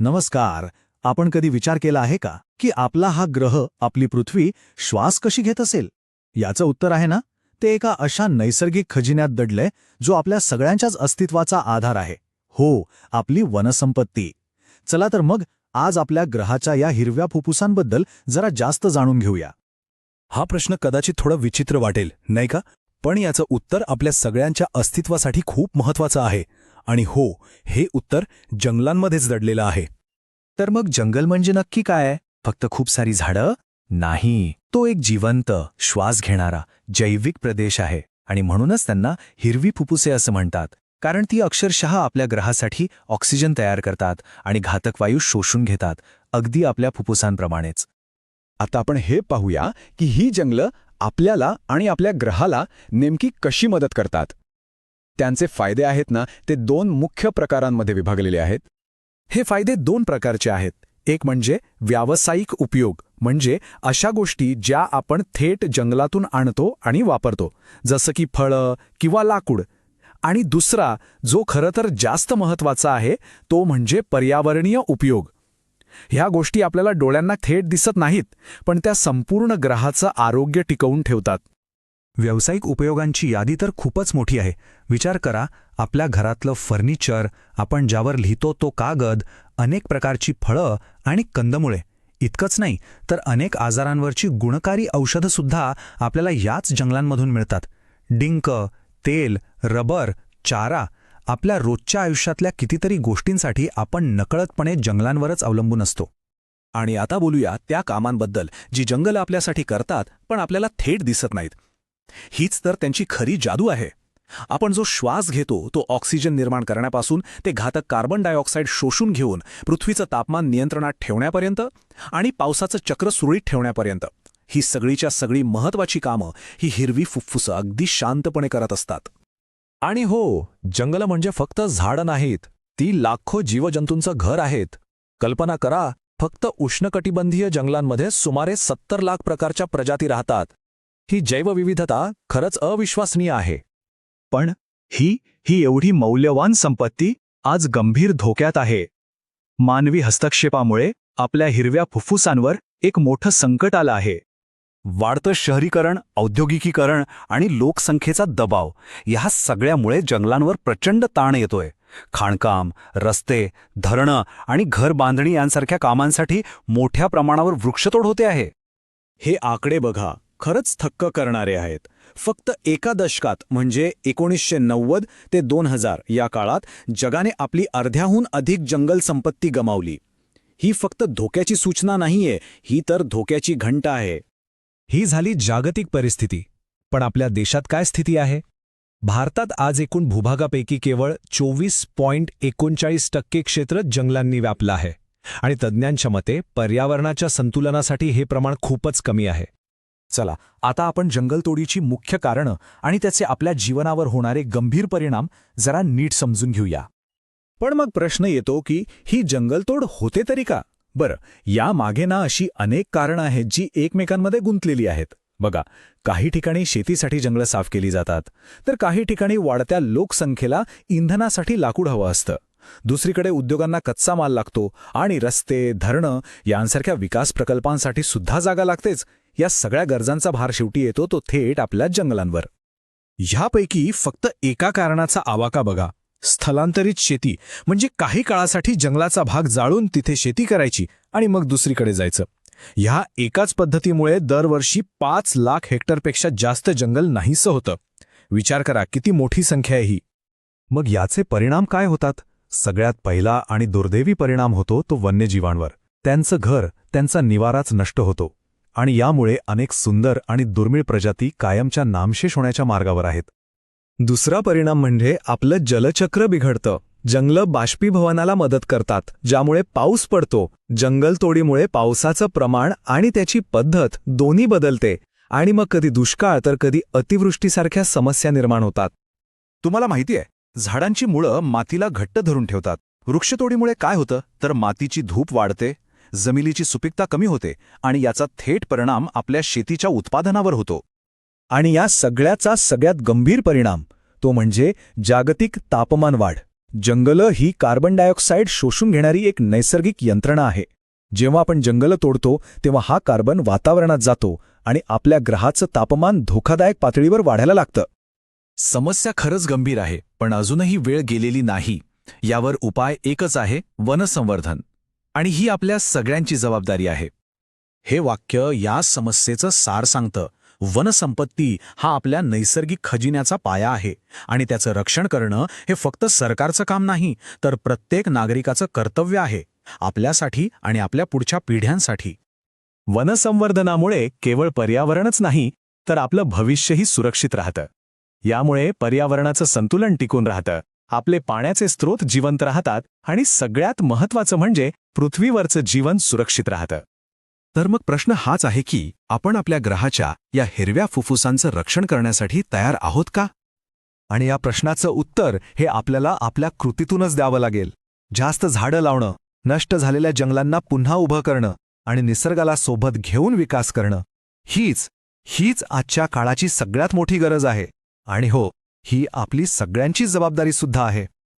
नमस्कार. आपण कधी विचार केला आहे का की आपला हा ग्रह आपली पृथ्वी श्वास कशी घेत असेल? याचं उत्तर आहे ना? ते एका अशा नैसर्गिक खजिन्यात दडलंय जो आपल्या सगळ्यांच्याच अस्तित्वाचा आधार आहे. हो आपली वनसंपत्ती. चला तर मग आज आपल्या ग्रहाच्या या हिरव्या फुफ्फुसांबद्दल जरा जास्त जाणून घेऊया. हा प्रश्न कदाचित थोडा विचित्र वाटेल नाही का? पण याचं उत्तर आपल्या सगळ्यांच्या अस्तित्वासाठी खूप महत्वाचं आहे. आणि हो हे उत्तर जंगलांमध्येच दडलेलं आहे. तर मग जंगल म्हणजे नक्की काय? फक्त खूप सारी झाडं? नाही. तो एक जिवंत श्वास घेणारा जैविक प्रदेश आहे आणि म्हणूनच त्यांना हिरवी फुप्फुसे असं म्हणतात. कारण ती अक्षरशः आपल्या ग्रहासाठी ऑक्सिजन तयार करतात आणि घातक वायू शोषून घेतात अगदी आपल्या फुफ्फुसांप्रमाणेच. आता आपण हे पाहूया की ही जंगलं आपल्याला आणि आपल्या ग्रहाला नेमकी कशी मदत करतात. त्यांचे फायदे आहेत ना ते दोन मुख्य प्रकारांमध्ये विभागलेले आहेत. हे फायदे दोन प्रकारचे आहेत. एक म्हणजे व्यावसायिक उपयोग म्हणजे अशा गोष्टी ज्या आपण थेट जंगलातून आणतो आणि वापरतो जसं की फळं किंवा लाकूड. आणि दुसरा जो खरं तर जास्त महत्त्वाचा आहे तो म्हणजे पर्यावरणीय उपयोग. ह्या गोष्टी आपल्याला डोळ्यांना थेट दिसत नाहीत पण त्या संपूर्ण ग्रहाचं आरोग्य टिकवून ठेवतात. व्यावसायिक उपयोगांची यादी तर खूपच मोठी आहे. विचार करा आपल्या घरातलं फर्निचर आपण ज्यावर लिहितो तो कागद अनेक प्रकारची फळं आणि कंदमुळे. इतकंच नाही तर अनेक आजारांवरची गुणकारी औषधंसुद्धा आपल्याला याच जंगलांमधून मिळतात. डिंक तेल रबर चारा आपल्या रोजच्या आयुष्यातल्या कितीतरी गोष्टींसाठी आपण नकळतपणे जंगलांवरच अवलंबून असतो. आणि आता बोलूया त्या कामांबद्दल जी जंगल आपल्यासाठी करतात पण आपल्याला थेट दिसत नाहीत. हीच तर त्यांची खरी जादू आहे. आपण जो श्वास घेतो तो ऑक्सिजन निर्माण करण्यापासून ते घातक कार्बन डायऑक्साईड शोषून घेऊन पृथ्वीचं तापमान नियंत्रणात ठेवण्यापर्यंत आणि पावसाचं चक्र सुरळीत ठेवण्यापर्यंत. ही सगळीच्या सगळी महत्वाची कामं ही हिरवी फुफ्फुसं अगदी शांतपणे करत असतात. आणि हो जंगलं म्हणजे फक्त झाडं नाहीत ती लाखो जीवजंतूंचं घर आहेत. कल्पना करा फक्त उष्णकटिबंधीय जंगलांमध्ये सुमारे सत्तर लाख प्रकारच्या प्रजाती राहतात. ही जैवविविधता खरंच अविश्वसनीय आहे. पण ही ही एवढी मौल्यवान संपत्ती आज गंभीर धोक्यात आहे. मानवी हस्तक्षेपामुळे आपल्या हिरव्या फुफ्फुसांवर एक मोठं संकट आलं आहे. वाढतं शहरीकरण औद्योगिकीकरण आणि लोकसंख्येचा दबाव ह्या सगळ्यामुळे जंगलांवर प्रचंड ताण येतोय. खाणकाम रस्ते धरणं आणि घर बांधणी यांसारख्या कामांसाठी मोठ्या प्रमाणावर वृक्षतोड होते आहे. हे आकडे बघा. खरंच थक्क करणारे आहेत. फक्त एका दशकात म्हणजे एकोणीसशे नव्वद ते दोन हजार या काळात जगाने आपली अर्ध्याहून अधिक जंगल संपत्ती गमावली. ही फक्त धोक्याची सूचना नाहीये ही तर धोक्याची घंटा आहे. ही झाली जागतिक परिस्थिती. पण आपल्या देशात काय स्थिती आहे? भारतात आज एकूण भूभागापैकी केवळ चोवीस पॉइंट एकोणचाळीस टक्के क्षेत्र जंगलांनी व्यापलं आहे. आणि तज्ज्ञांच्या मते पर्यावरणाच्या संतुलनासाठी हे प्रमाण खूपच कमी आहे. चला आता आपण जंगलतोडीची मुख्य कारणं आणि त्याचे आपल्या जीवनावर होणारे गंभीर परिणाम जरा नीट समजून घेऊया. पण मग प्रश्न येतो की ही जंगलतोड होते तरी का? बरं या मागे ना अशी अनेक कारणं आहेत जी एकमेकांमध्ये गुंतलेली आहेत. बघा काही ठिकाणी शेतीसाठी जंगलं साफ केली जातात तर काही ठिकाणी वाढत्या लोकसंख्येला इंधनासाठी लाकूड हवं असतं. दुसरीकडे उद्योगांना कच्चा माल लागतो आणि रस्ते धरणं यांसारख्या विकास प्रकल्पांसाठी सुद्धा जागा लागतेच. या सगळ्या गरजांचा भार शेवटी येतो तो थेट आपल्या जंगलांवर. ह्यापैकी फक्त एका कारणाचा आवाका बघा. स्थलांतरित शेती म्हणजे काही काळासाठी जंगलाचा भाग जाळून तिथे शेती करायची आणि मग दुसरीकडे जायचं. ह्या एकाच पद्धतीमुळे दरवर्षी पाच लाख हेक्टरपेक्षा जास्त जंगल नाहीसं होतं. विचार करा किती मोठी संख्या आहे ही? मग याचे परिणाम काय होतात? सगळ्यात पहिला आणि दुर्दैवी परिणाम होतो तो वन्यजीवांवर. त्यांचं घर त्यांचा निवाराच नष्ट होतो. आणि यामुळे अनेक सुंदर आणि दुर्मिळ प्रजाती कायमच्या नामशेष होण्याच्या मार्गावर आहेत. दुसरा परिणाम म्हणजे आपलं जलचक्र बिघडतं. जंगलं बाष्पीभवनाला मदत करतात ज्यामुळे पाऊस पडतो. जंगलतोडीमुळे पावसाचं प्रमाण आणि त्याची पद्धत दोन्ही बदलते आणि मग कधी दुष्काळ तर कधी अतिवृष्टीसारख्या समस्या निर्माण होतात. तुम्हाला माहिती आहे झाडांची मुळं मातीला घट्ट धरून ठेवतात. वृक्षतोडीमुळे काय होतं? तर मातीची धूप वाढते जमिनीची सुपीकता कमी होते आणि याचा थेट परिणाम आपल्या शेतीच्या उत्पादनावर होतो. आणि या सगळ्याचा सगळ्यात गंभीर परिणाम तो म्हणजे जागतिक तापमान वाढ. जंगलं ही कार्बन डायऑक्साईड शोषून घेणारी एक नैसर्गिक यंत्रणा आहे. जेव्हा आपण जंगलं तोडतो तेव्हा हा कार्बन वातावरणात जातो आणि आपल्या ग्रहाचं तापमान धोकादायक पातळीवर वाढायला लागतं. समस्या खरंच गंभीर आहे पण अजूनही वेळ गेलेली नाही. यावर उपाय एकच आहे वनसंवर्धन. आणि ही आपल्या सगळ्यांची जबाबदारी आहे. हे वाक्य या समस्येचं सार सांगतं. वनसंपत्ती हा आपल्या नैसर्गिक खजिन्याचा पाया आहे आणि त्याचं रक्षण करणं हे फक्त सरकारचं काम नाही तर प्रत्येक नागरिकाचं कर्तव्य आहे. आपल्यासाठी आणि आपल्या पुढच्या पिढ्यांसाठी. वनसंवर्धनामुळे केवळ पर्यावरणच नाही तर आपलं भविष्यही सुरक्षित राहतं. यामुळे पर्यावरणाचं संतुलन टिकून राहतं. आपले पाण्याचे स्रोत जिवंत राहतात आणि सगळ्यात महत्वाचं म्हणजे पृथ्वीवरचं जीवन सुरक्षित राहतं. तर मग प्रश्न हाच आहे की आपण आपल्या ग्रहाच्या या हिरव्या फुफ्फुसांचं रक्षण करण्यासाठी तयार आहोत का? आणि या प्रश्नाचं उत्तर हे आपल्याला आपल्या कृतीतूनच द्यावं लागेल. जास्त झाडं लावणं नष्ट झालेल्या जंगलांना पुन्हा उभं करणं आणि निसर्गाला सोबत घेऊन विकास करणं हीच हीच आजच्या काळाची सगळ्यात मोठी गरज आहे. आणि हो ही आपली सगळ्यांची जबाबदारी सुद्धा आहे.